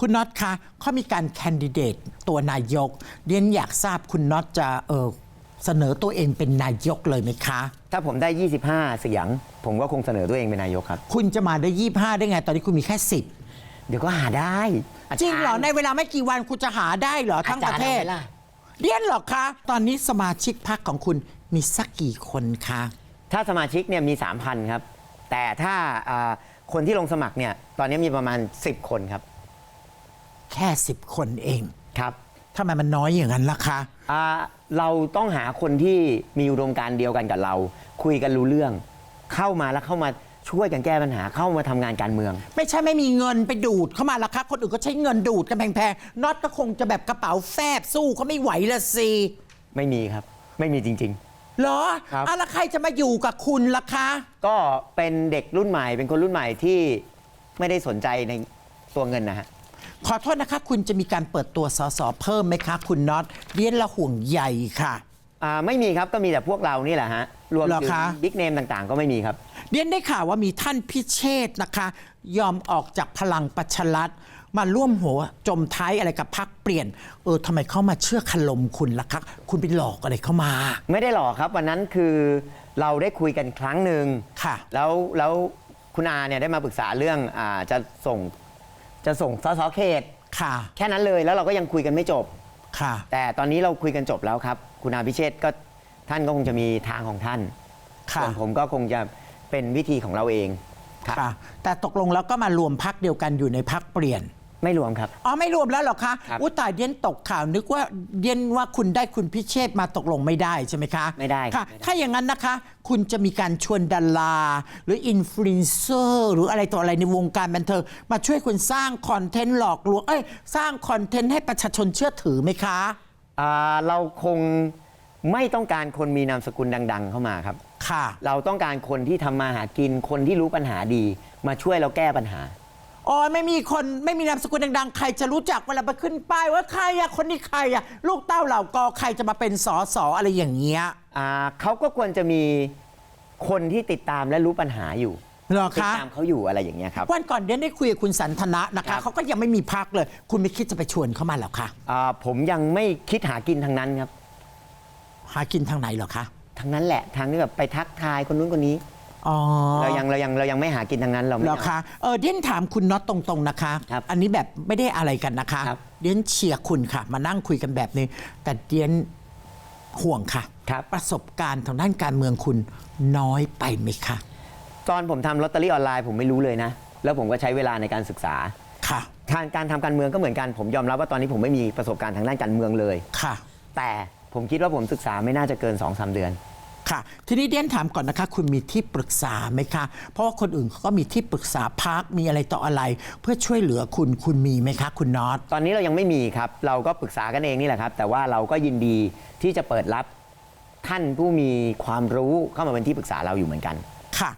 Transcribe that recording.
คุณน็อตคะเขามีการแคนดิเดตตัวนายกเรียนอยากทราบคุณน็อตจะเออเสนอตัวเองเป็นนายกเลยไหมคะ ถ้าผมได้ 25 เสียง ผมก็คงเสนอตัวเองเป็นนายกครับ คุณจะมาได้ยี่ห้าได้ไง ตอนนี้คุณมีแค่สิบเดี๋ยวก็หาได้จริงเหรอในเวลาไม่กี่วันคุณจะหาได้เหรอ ทั้งประเทศอาจารย์อาไหมล่ะเรียนเหรอคะ ตอนนี้สมาชิกพรรคของคุณมีสักกี่คนคะ ถ้าสมาชิกเนี่ยมี 3,000 ครับ แต่ถ้าอ่าคนที่ลงสมัครเนี่ย ตอนนี้มีประมาณ 10 คนครับ แค่สิบคนเองครับทำไมมันน้อยอย่างนั้นล่ะคะ อ่าเราต้องหาคนที่มีอุดมการณ์เดียวกันกับเรา คุยกันรู้เรื่อง เข้ามาแล้วเข้ามาช่วยกันแก้ปัญหาเข้ามาทำงานการเมือง ไม่ใช่ไม่มีเงินไปดูดเข้ามาละคะ คนอื่นก็ใช้เงินดูดกันแพงๆน็อตก็คงจะแบบกระเป๋าแฟบสู้เขาไม่ไหวละสิไม่มีครับ ไม่มีจริง เหรอครับ อะแล้วใครจะมาอยู่กับคุณล่ะคะ ๆ ก็เป็นเด็กรุ่นใหม่เป็นคนรุ่นใหม่ที่ไม่ได้สนใจในตัวเงินนะฮะ ขอโทษนะคะ คุณจะมีการเปิดตัวสสเพิ่มไหมคะ คุณน็อตเรียนละห่วงใหญ่ค่ะ อ่าไม่มีครับก็มีแต่พวกเรานี่แหละฮะรวมเหรอถึงคะ บิ๊กเนมต่างๆ ก็ไม่มีครับ เรียนได้ข่าวว่ามีท่านพิเชษฐ์นะคะ ยอมออกจากพลังประชารัฐมาร่วมหัวจมท้ายอะไรกับพักเปลี่ยน เออทำไมเขามาเชื่อคลมคุณล่ะคะคุณไปหลอกอะไรเข้ามา ไม่ได้หลอกครับวันนั้นคือเราได้คุยกันครั้งหนึ่งค่ะ แล้วแล้วคุณอาเนี่ยได้มาปรึกษาเรื่องอาจะส่ง จะส่งสสเขต ค่ะ แค่นั้นเลยแล้วเราก็ยังคุยกันไม่จบ ค่ะ แต่ตอนนี้เราคุยกันจบแล้วครับ คุณอาพิเชษก็ท่านก็คงจะมีทางของท่านค่ะ ส่วนผมก็คงจะเป็นวิธีของเราเอง ครับ ค่ะ แต่ตกลงแล้วก็มารวมพักเดียวกันอยู่ในพักเปลี่ยน ไม่รวมครับ อ๋อไม่รวมแล้วเหรอคะครับอุ้ตายเดียนตกข่าวนึกว่าเดียนว่าคุณได้คุณพิเชษมาตกลงไม่ได้ใช่ไหมคะไม่ได้ครัค่ะบไม่ได้ ถ้าอย่างนั้นนะคะ คุณจะมีการชวนดารา หรืออินฟลูเอนเซอร์หรืออะไรต่ออะไรในวงการบันเทิงมาช่วยคุณสร้างคอนเทนต์หลอกลวงเอ้ยสร้างคอนเทนต์ให้ประชาชนเชื่อถือไหมคะ อ่าเราคงไม่ต้องการคนมีนามสกุลดัง ๆ เข้ามาครับ ค่ะ เราต้องการคนที่ทำมาหากินคนที่รู้ปัญหาดี มาช่วยเราแก้ปัญหา อ๋อไม่มีคนไม่มีนามสกุลดังๆ ใครจะรู้จักเวลาไปขึ้นป้ายว่าใครอะคนนี้ใครอะลูกเต้าเหล่ากอใครจะมาเป็นสอสออะไรอย่างเงี้ยอ่าเขาก็ควรจะมีคนที่ติดตามและรู้ปัญหาอยู่เหรอติดคะ ตามเขาอยู่อะไรอย่างเงี้ยครับวันก่อนเดียนได้คุยกับคุณสันทนะนะครัคะบเขาก็ยังไม่มีพักเลย คุณไม่คิดจะไปชวนเข้ามาเหรอคะอ่าผมยังไม่คิดหากินทางนั้นครับ หากินทางไหนเหรอคะ ทางนั้นแหละทางที่แบบไปทักทายคนนู้นคนนี้ อ๋อเรายังเรายังเรายังไม่หากินทางนั้นเราไม่เหรอคะเออเดียนถามคุณน็อตตรงๆนะคะ ครับอันนี้แบบไม่ได้อะไรกันนะคะ ครับ เดียนเชียร์คุณค่ะ มานั่งคุยกันแบบนี้ แต่เดียนห่วงค่ะ ครับ ประสบการณ์ทางด้านการเมืองคุณน้อยไปไหมคะ ตอนผมทำลอตเตอรี่ออนไลน์ผมไม่รู้เลยนะ แล้วผมก็ใช้เวลาในการศึกษา ค่ะ ทางการทำการเมืองก็เหมือนกันผมยอมรับว่าตอนนี้ผมไม่มีประสบการณ์ทางด้านการเมืองเลย ค่ะ แต่ผมคิดว่าผมศึกษาไม่น่าจะเกิน2อสเดือน ค่ะ ทีนี้เดียนถามก่อนนะคะ คุณมีที่ปรึกษาไหมคะ เพราะว่าคนอื่นเขาก็มีที่ปรึกษาพักมีอะไรต่ออะไร เพื่อช่วยเหลือคุณคุณมีไหมคะ คุณน็อต ตอนนี้เรายังไม่มีครับ เราก็ปรึกษากันเองนี่แหละครับ แต่ว่าเราก็ยินดีที่จะเปิดรับท่านผู้มีความรู้เข้ามาเป็นที่ปรึกษาเราอยู่เหมือนกันค่ะ